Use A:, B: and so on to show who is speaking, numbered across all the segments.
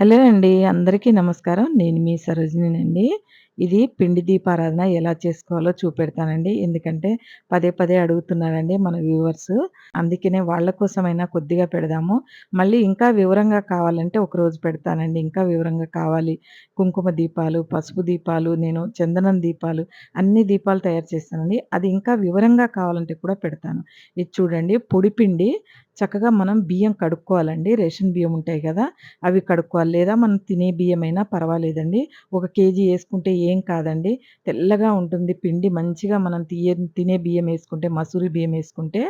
A: Hello అండి. అందరికీ నమస్కారం. నేను మీ సరోజినినండి. ఇది పిండి దీపారాధన ఎలా చేసుకోవాలో చూపెడతానండి. ఎందుకంటే పదే పదే అడుగుతున్నారండి మన వ్యూవర్స్. అందుకనే వాళ్ళ కోసమైనా కొద్దిగా పెడదాము. మళ్ళీ ఇంకా వివరంగా కావాలంటే ఒకరోజు పెడతానండి. ఇంకా వివరంగా కావాలి. కుంకుమ దీపాలు, పసుపు దీపాలు, నేను చందనం దీపాలు అన్ని దీపాలు తయారు చేస్తానండి. అది ఇంకా వివరంగా కావాలంటే కూడా పెడతాను. ఇది చూడండి పొడిపిండి చక్కగా మనం బియ్యం కడుక్కోవాలండి. రేషన్ బియ్యం ఉంటాయి కదా అవి కడుక్కోవాలి. లేదా మనం తినే బియ్యమైనా పర్వాలేదండి. ఒక కేజీ వేసుకుంటే ఏ ఏం కాదండి. తెల్లగా ఉంటుంది పిండి మంచిగా మనం తీయ తినే బియ్యం వేసుకుంటే మసూరి బియ్యం వేసుకుంటే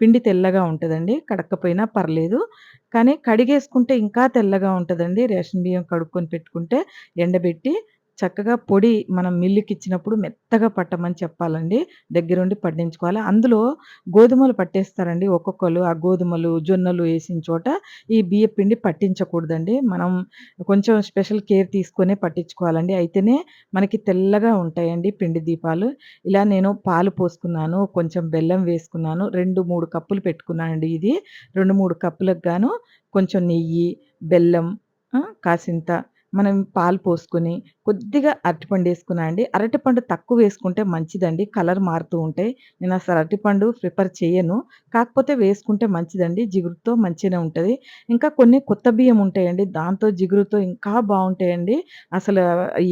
A: పిండి తెల్లగా ఉంటుందండి కడక్కపోయినా పర్లేదు. కానీ కడిగేసుకుంటే ఇంకా తెల్లగా ఉంటుందండి రేషన్ బియ్యం కడుక్కొని పెట్టుకుంటే ఎండబెట్టి చక్కగా పొడి మనం మిల్లుకి ఇచ్చినప్పుడు మెత్తగా పట్టమని చెప్పాలండి. దగ్గరుండి పట్టించుకోవాలి. అందులో గోధుమలు పట్టేస్తారండి ఒక్కొక్కరు ఆ గోధుమలు, జొన్నలు వేసిన చోట ఈ బియ్య పిండి పట్టించకూడదండి. మనం కొంచెం స్పెషల్ కేర్ తీసుకొనే పట్టించుకోవాలండి. అయితేనే మనకి తెల్లగా ఉంటాయండి పిండి దీపాలు. ఇలా నేను పాలు పోసుకున్నాను. కొంచెం బెల్లం వేసుకున్నాను. 2, 3 కప్పులు పెట్టుకున్నానండి ఇది. 2, 3 కప్పులకు గాను కొంచెం నెయ్యి, బెల్లం కాసింత మనం పాలు పోసుకొని కొద్దిగా అరటిపండు వేసుకున్నా అండి. అరటిపండు తక్కువ వేసుకుంటే మంచిదండి. కలర్ మారుతూ ఉంటాయి. అసలు అరటిపండు ప్రిఫర్ చేయను కాకపోతే వేసుకుంటే మంచిదండి. జిగురుతో మంచిగానే ఉంటుంది ఇంకా కొన్ని కొత్త బియ్యం ఉంటాయండి. దాంతో జిగురుతో ఇంకా బాగుంటాయండి అసలు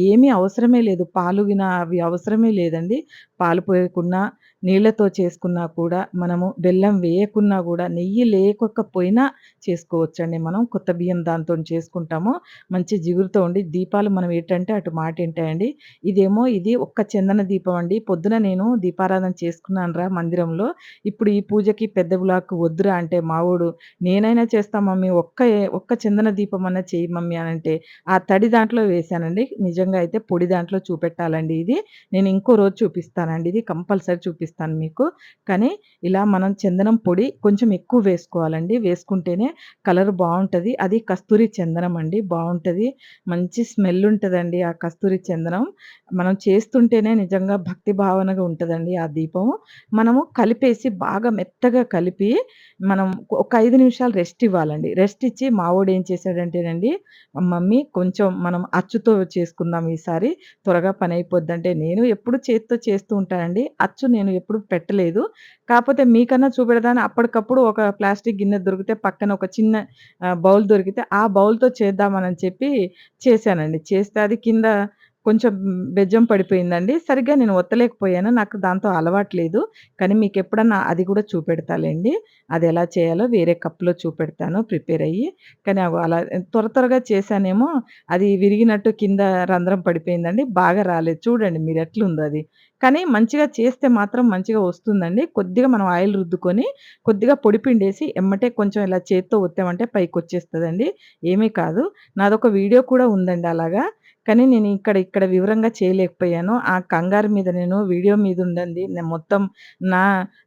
A: ఏమీ అవసరమే లేదు. పాలు విన అవి అవసరమే లేదండి. పాలు పోయకున్నా, నీళ్ళతో చేసుకున్నా కూడా మనము బెల్లం వేయకున్నా కూడా నెయ్యి లేకపోయినా చేసుకోవచ్చండి మనం. కొత్త బియ్యం దాంతోని చేసుకుంటాము. మంచి జిగురు వెలుగుతూ ఉండి దీపాలు మనం ఏంటంటే అటు మాట ఏంటండి ఇదేమో ఇది ఒక్క చందన దీపం అండి. పొద్దున నేను దీపారాధన చేసుకున్నానురా మందిరంలో. ఇప్పుడు ఈ పూజకి పెద్ద బ్లాక్ వద్దురా అంటే మావోడు నేనైనా చేస్తా మమ్మీ ఒక్క ఒక్క చందన దీపం అన్నా చేయి మమ్మీ అంటే ఆ తడి దాంట్లో వేశానండి. నిజంగా అయితే పొడి దాంట్లో చూపెట్టాలండి ఇది. నేను ఇంకో రోజు చూపిస్తానండి ఇది. కంపల్సరీ చూపిస్తాను మీకు. కానీ ఇలా మనం చందనం పొడి కొంచెం ఎక్కువ వేసుకోవాలండి. వేసుకుంటేనే కలర్ బాగుంటుంది అది కస్తూరి చందనం అండి. బాగుంటుంది మంచి స్మెల్ ఉంటదండి ఆ కస్తూరి చందనం. మనం చేస్తుంటేనే నిజంగా భక్తి భావనగా ఉంటుందండి ఆ దీపం. మనము కలిపేసి బాగా మెత్తగా కలిపి మనం ఒక ఐదు నిమిషాలు రెస్ట్ ఇవ్వాలండి. రెస్ట్ ఇచ్చి మావోడు ఏం చేశాడంటేనండి, మమ్మీ కొంచెం మనం అచ్చుతో చేసుకుందాం ఈసారి త్వరగా పని అయిపోద్దంటే నేను ఎప్పుడు చేత్తో చేస్తూ ఉంటానండి. అచ్చు నేను ఎప్పుడు పెట్టలేదు. కాకపోతే మీకన్నా చూపెడదాని అప్పటికప్పుడు ఒక ప్లాస్టిక్ గిన్నె దొరికితే పక్కన ఒక చిన్న బౌల్ దొరికితే ఆ బౌల్‌తో చేద్దామని చెప్పి చేశానండి. చేస్తే అది కింద కొంచెం బెజ్జం పడిపోయిందండి. సరిగ్గా నేను ఒత్తలేకపోయాను. నాకు దాంతో అలవాటు లేదు. కానీ మీకెప్పుడన్నా అది కూడా చూపెడతాలెండి. ఎలా చేయాలో వేరే కప్‌లో చూపెడతాను ప్రిపేర్ అయ్యి. కానీ అలా త్వర త్వరగా చేశానేమో అది విరిగినట్టు కింద రంధ్రం పడిపోయిందండి. బాగా రాలేదు. చూడండి మీరు ఎట్లుందో అది. కానీ మంచిగా చేస్తే మాత్రం మంచిగా వస్తుందండి. కొద్దిగా మనం ఆయిల్ రుద్దుకొని, కొద్దిగా పొడి పిండేసి ఎమ్మటే కొంచెం ఇలా చేత్తో ఒత్తామంటే వచ్చేస్తుందండి ఏమీ కాదు. నాదొక వీడియో కూడా ఉందండి అలాగా. కానీ నేను ఇక్కడ ఇక్కడ వివరంగా చేయలేకపోయాను. ఆ కంగారు మీద నేను వీడియో మీద ఉండండి. నేను మొత్తం నా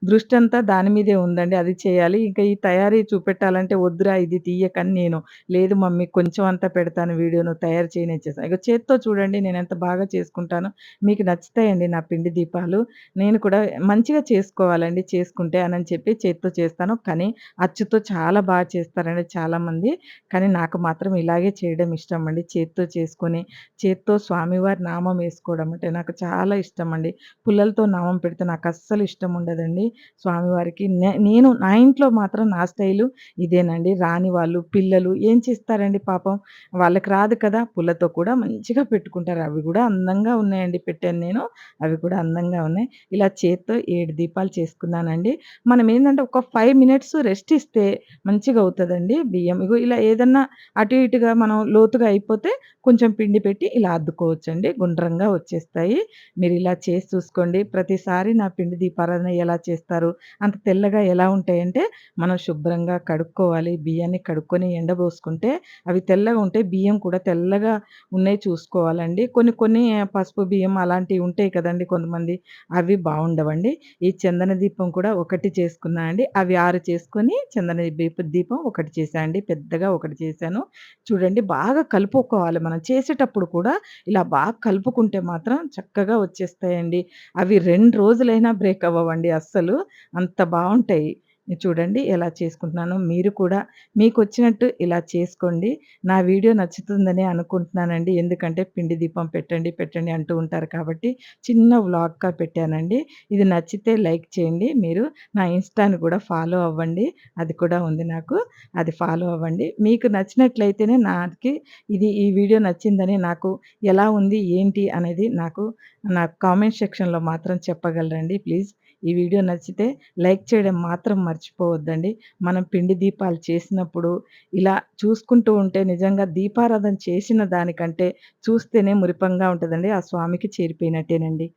A: దృష్టంతా దాని మీదే ఉందండి. అది చేయాలి. ఇంకా ఈ తయారీ చూపెట్టాలంటే వద్దురా ఇది తీయకని నేను, లేదు మమ్మీ కొంచెం అంతా పెడతాను వీడియోను తయారు చేయనే చేస్తాను. ఇక చేత్తో చూడండి నేను ఎంత బాగా చేసుకుంటానో. మీకు నచ్చుతాయండి నా పిండి దీపాలు. నేను కూడా మంచిగా చేసుకోవాలండి చేసుకుంటే అని చెప్పి చేత్తో చేస్తాను. కానీ అచ్చుతో చాలా బాగా చేస్తారండి చాలామంది. కానీ నాకు మాత్రం ఇలాగే చేయడం ఇష్టం అండి చేత్తో చేసుకొని, చేత్తో స్వామివారి నామం వేసుకోవడం అంటే నాకు చాలా ఇష్టం అండి పుల్లలతో నామం పెడితే నాకు అస్సలు ఇష్టం ఉండదండి. స్వామివారికి నే నేను నా ఇంట్లో మాత్రం నా స్టైలు ఇదేనండి. రాని వాళ్ళు, పిల్లలు ఏం చేస్తారండి పాపం. వాళ్ళకి రాదు కదా! పుల్లతో కూడా మంచిగా పెట్టుకుంటారు. అవి కూడా అందంగా ఉన్నాయండి పెట్టాను నేను. అవి కూడా అందంగా ఉన్నాయి. ఇలా చేత్తో ఏడు దీపాలు చేసుకున్నానండి. మనం ఏంటంటే ఒక ఫైవ్ మినిట్స్ రెస్ట్ ఇస్తే మంచిగా అవుతుందండి బియ్యం. ఇగో ఇలా ఏదన్నా అటు ఇటుగా మనం లోతుగా అయిపోతే కొంచెం పిండి పెట్టి ఇలా అద్దుకోవచ్చండి. గుండ్రంగా వచ్చేస్తాయి. మీరు ఇలా చేసి చూసుకోండి. ప్రతిసారి నా పిండి దీపారాధన ఎలా చేస్తారు? అంత తెల్లగా ఎలా ఉంటాయంటే, మనం శుభ్రంగా కడుక్కోవాలి. బియ్యాన్ని కడుక్కొని ఎండబోసుకుంటే అవి తెల్లగా ఉంటే బియ్యం కూడా తెల్లగా ఉన్నాయి చూసుకోవాలండి. కొన్ని కొన్ని పసుపు బియ్యం అలాంటివి ఉంటాయి కదండీ కొంతమంది. అవి బాగుండవండి ఈ చందన దీపం కూడా ఒకటి చేసుకున్నా అండి. అవి ఆరు చేసుకొని చందన దీపం ఒకటి చేశాను అండి. పెద్దగా ఒకటి చేశాను. చూడండి బాగా కలుపుకోవాలి. మనం చేసేటప్పుడు కూడా ఇలా బాగా కలుపుకుంటే మాత్రం చక్కగా వచ్చేస్తాయండి. అవి రెండు రోజులైనా బ్రేక్ అవ్వవండి అస్సలు. అంత బాగుంటాయి చూడండి ఎలా చేసుకుంటున్నాను మీరు కూడా మీకు వచ్చినట్టు ఇలా చేసుకోండి. నా వీడియో నచ్చుతుందని అనుకుంటున్నానండి. ఎందుకంటే పిండి దీపం పెట్టండి, పెట్టండి అంటూ ఉంటారు కాబట్టి చిన్న వ్లాగ్‌గా పెట్టానండి. ఇది నచ్చితే లైక్ చేయండి. మీరు నా ఇన్‌స్టాని కూడా ఫాలో అవ్వండి. అది కూడా ఉంది నాకు. అది ఫాలో అవ్వండి. మీకు నచ్చినట్లయితేనే నాకి ఇది ఈ వీడియో నచ్చిందని నాకు ఎలా ఉంది, ఏంటి అనేది నాకు నా కామెంట్ సెక్షన్‌లో మాత్రం చెప్పగలరండి ప్లీజ్. ఈ వీడియో నచ్చితే లైక్ చేయడం మాత్రం మర్చిపోవద్దండి. మనం పిండి దీపాలు చేసినప్పుడు ఇలా చూసుకుంటూ ఉంటే నిజంగా దీపారాధన చేసిన దానికంటే చూస్తేనే మురిపంగా ఉంటుందండి ఆ స్వామికి చేరిపోయినట్టేనండి.